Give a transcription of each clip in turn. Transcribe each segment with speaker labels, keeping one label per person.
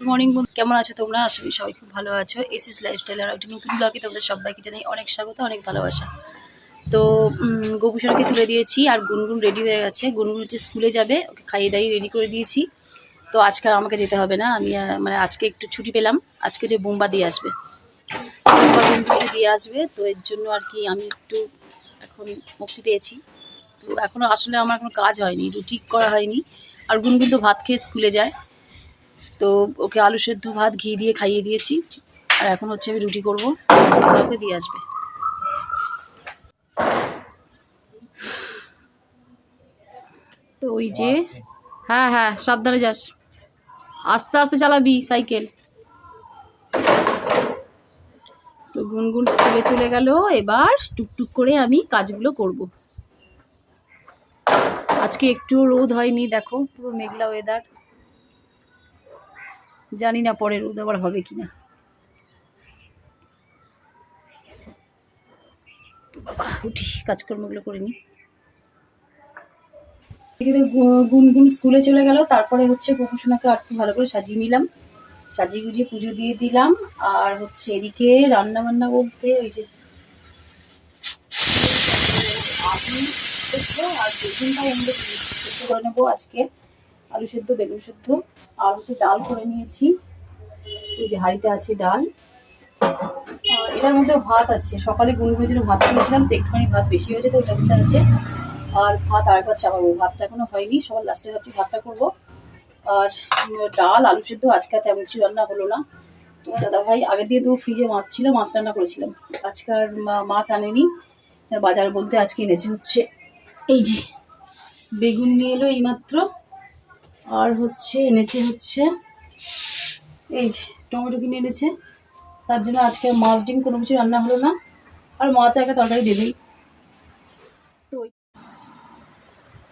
Speaker 1: Morning বন্ধু। কেমন আছো তোমরা? আশা সবাই খুব ভালো আছো। এসএস লাইফস্টাইল আর একটা নতুন ব্লগে তোমাদের সবাইকে জানাই অনেক স্বাগত, অনেক ভালোবাসা। তো গোপুসোনাকে তুলে দিয়েছি আর গুনগুন রেডি হয়ে গেছে। গুনগুন হচ্ছে স্কুলে যাবে, ওকে খাইয়ে দাইয়ে রেডি করে দিয়েছি। তো আজকে আর আমাকে যেতে হবে না। আমি মানে আজকে একটু ছুটি পেলাম। আজকে যে বোম্বা দিয়ে আসবে। বোম্বা গুনগুনকে দিয়ে আসবে, তো এর জন্য আর কি আমি একটু এখন মুক্তি পেয়েছি। তো এখনও আসলে আমার কোনো কাজ হয়নি, রুটি করা হয়নি। আর গুনগুন তো ভাত খেয়ে স্কুলে যায়। তো ওকে আলু সেদ্ধ ভাত ঘি দিয়ে খাইয়ে দিয়েছি। আর এখন হচ্ছে আমি রুটি করব। ওকে দিয়ে আসবে। তো ওই যে হ্যাঁ হ্যাঁ সাবধানে যাস। আস্তে আস্তে চালাবি সাইকেল। তো গুনগুন স্কুলে চলে গেল। এবার টুকটুক করে আমি কাজগুলো করব। আজকে একটু রোদ হয়নি দেখো পুরো মেঘলা ওয়েদার জানি না পরে রোদ আবার হবে কিনা। বাবা উঠি, কাজকর্মগুলো করে নি। এদিকে গুনগুন স্কুলে চলে গেল, তারপরে হচ্ছে গোপুসোনাকে আর একটু ভালো করে সাজিয়ে নিলাম। সাজিয়ে গুজিয়ে পুজো দিয়ে দিলাম, আর হচ্ছে এদিকে রান্না বান্না বলতে ওই যে আর বেগুনটা এমনি করে নেব আজকে। আলু সেদ্ধ, বেগুন সেদ্ধ, আর হচ্ছে ডাল করে নিয়েছি। এই যে হাঁড়িতে আছে ডাল। এটার মধ্যে ভাত আছে। সকালে গুনগুনের জন্য ভাত খেয়েছিলাম তো একটুখানি ভাত বেশি হয়েছে, তো ওটার মধ্যে আছে। আর ভাত আরেকবার চাপাবো। ভাতটা এখনও হয়নি, সবার লাস্টে ভাবছি ভাতটা করব। আর ডাল, আলু সেদ্ধ, আজকে তেমন কিছু রান্না হলো না। তো দাদা ভাই আগে দিয়ে তো ফ্রিজে মাছ ছিল, মাছ রান্না করেছিলাম আজকে আর মা- মাছ আনেনি। বাজার বলতে আজকে এনেছে হচ্ছে, এই যে, বেগুন নিয়ে এলো এইমাত্র। আর হচ্ছে এনেছে হচ্ছে, এই যে টমেটো কিনে এনেছে। তার জন্য আজকে মাছ ডিম কোনো কিছু রান্না হলো না। আর মা তো একটা তরকারি দেবেই। তো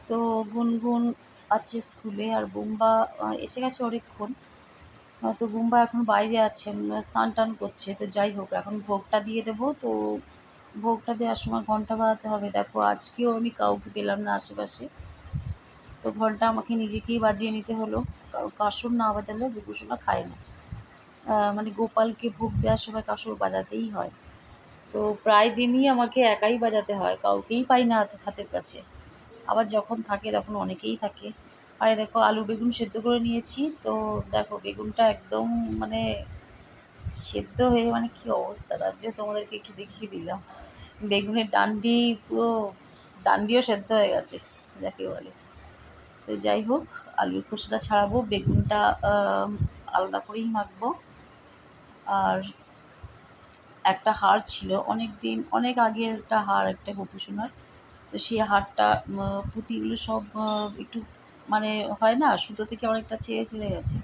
Speaker 1: তো গুনগুন আছে স্কুলে আর বুম্বা এসে গেছে অনেকক্ষণ। তো বুম্বা এখন বাইরে আছে স্নান টান করছে। তো যাই হোক, এখন ভোগটা দিয়ে দেবো। তো ভোগটা দেওয়ার সময় ঘণ্টা বাজাতে হবে। দেখো, আজকেও আমি কাউকে পেলাম না আশেপাশে। তো ঘণ্টা আমাকে নিজেকেই বাজিয়ে নিতে হলো। কারণ কাসর না বাজালে বিভূষণা খায় না। মানে গোপালকে ভোগ দেওয়ার সময় কাসর বাজাতেই হয়। তো প্রায় দিনই আমাকে একাই বাজাতে হয়, কাউকেই পাই না হাতের কাছে। আবার যখন থাকে তখন অনেকেই থাকে। আর দেখো, আলু বেগুন সেদ্ধ করে নিয়েছি। তো দেখো, বেগুনটা একদম মানে সেদ্ধ হয়ে মানে কি অবস্থা? তার জন্য তোমাদেরকে একটু দেখিয়ে দিলাম। বেগুনের ডান্ডি পুরো ডান্ডিও সেদ্ধ হয়ে গেছে, যাকে বলে। তো যাই হোক আলুর খোসাটা ছাড়াবো বেগুনটা আলাদা করেই মাখবো। আর একটা হার ছিল অনেক দিন অনেক আগের একটা হার একটা গোপুসোনার। তো সেই উম, পুঁতিগুলো সব একটু মানে হয় না সুতো থেকে অনেকটা ছেড়ে ছেড়ে গেছে।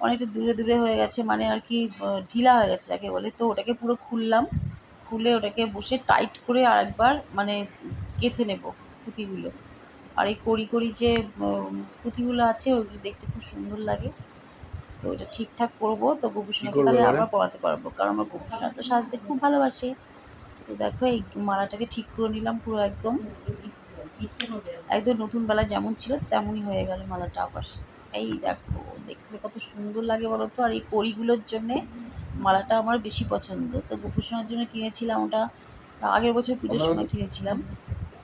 Speaker 1: অনেকটা দূরে দূরে হয়ে গেছে মানে আর কি ঢিলা হয়ে গেছে যাকে বলে। তো ওটাকে পুরো খুললাম খুলে ওটাকে বসে টাইট করে আরেকবার মানে গেঁথে নেব পুঁতিগুলো। আর এই কড়ি কড়ি যে উম, পুঁতিগুলো আছে ওইগুলো দেখতে খুব সুন্দর লাগে। তো এটা ঠিকঠাক করব তো গোপুসোনাকে তাহলে? আবার পড়াতে পারব কারণ আমার গোপুসোনা তো সাজতে খুব ভালোবাসে। তো দেখো এই মালাটাকে ঠিক করে নিলাম পুরো একদম। একদম নতুন বেলা যেমন ছিল তেমনই হয়ে গেল মালাটা আবার। এই দেখো দেখলে কত সুন্দর লাগে বলো তো? আর এই কড়িগুলোর জন্যে মালাটা আমার বেশি পছন্দ। তো গোপুসোনার জন্য কিনেছিলাম ওটা আগের বছর পুজোর সময় কিনেছিলাম।